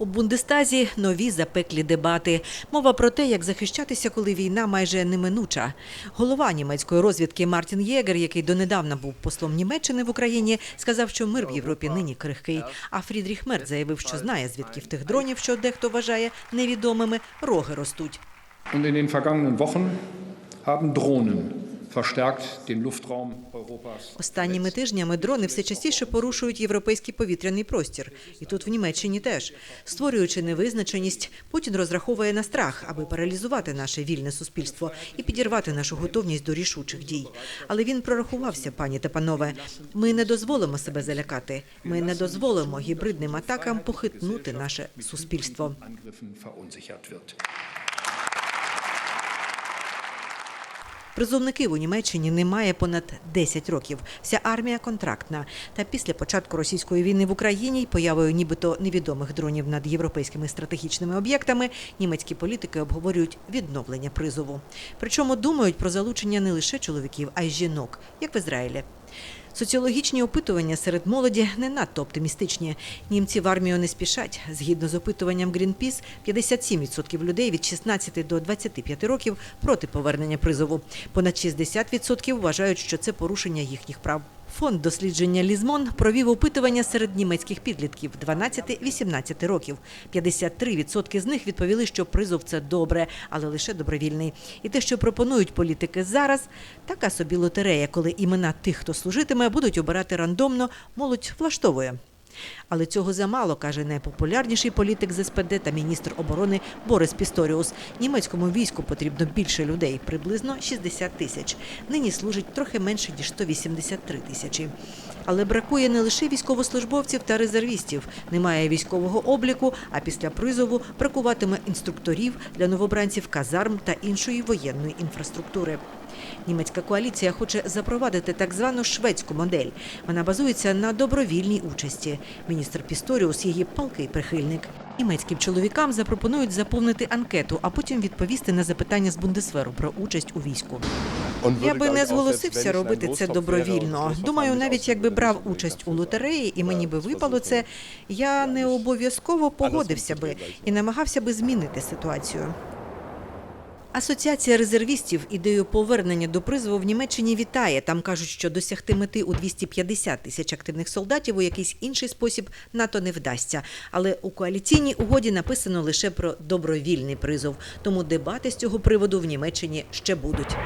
У Бундестазі нові запеклі дебати. Мова про те, як захищатися, коли війна майже неминуча. Голова німецької розвідки Мартін Єгер, який донедавна був послом Німеччини в Україні, сказав, що мир в Європі нині крихкий. А Фрідріх Мерц заявив, що знає, звідки в тих дронів, що дехто вважає невідомими, роги ростуть. Und Останніми тижнями дрони все частіше порушують європейський повітряний простір, і тут в Німеччині теж. Створюючи невизначеність, Путін розраховує на страх, аби паралізувати наше вільне суспільство і підірвати нашу готовність до рішучих дій. Але він прорахувався, пані та панове. Ми не дозволимо себе залякати. Ми не дозволимо гібридним атакам похитнути наше суспільство. Призовників у Німеччині немає понад 10 років. Вся армія контрактна. Та після початку російської війни в Україні й появою нібито невідомих дронів над європейськими стратегічними об'єктами німецькі політики обговорюють відновлення призову. Причому думають про залучення не лише чоловіків, а й жінок, як в Ізраїлі. Соціологічні опитування серед молоді не надто оптимістичні. Німці в армію не спішать. Згідно з опитуванням Greenpeace, 57% людей від 16 до 25 років проти повернення призову. Понад 60% вважають, що це порушення їхніх прав. Фонд дослідження Лізмон провів опитування серед німецьких підлітків 12-18 років. 53% з них відповіли, що призов це добре, але лише добровільний. І те, що пропонують політики зараз, така собі лотерея, коли імена тих, хто служитиме, будуть обирати рандомно, молодь влаштовує. Але цього замало, каже найпопулярніший політик з СПД та міністр оборони Борис Пісторіус. Німецькому війську потрібно більше людей, приблизно 60 тисяч. Нині служить трохи менше ніж 183 тисячі. Але бракує не лише військовослужбовців та резервістів. Немає військового обліку, а після призову бракуватиме інструкторів для новобранців казарм та іншої воєнної інфраструктури. Німецька коаліція хоче запровадити так звану шведську модель. Вона базується на добровільній участі. Міністр Пісторіус її палкий прихильник. Німецьким чоловікам запропонують заповнити анкету, а потім відповісти на запитання з Бундесверу про участь у війську. Я би не зголосився робити це добровільно. Думаю, навіть якби брав участь у лотереї і мені би випало це, я не обов'язково погодився би і намагався би змінити ситуацію. Асоціація резервістів ідею повернення до призову в Німеччині вітає. Там кажуть, що досягти мети у 250 тисяч активних солдатів у якийсь інший спосіб НАТО не вдасться. Але у коаліційній угоді написано лише про добровільний призов. Тому дебати з цього приводу в Німеччині ще будуть.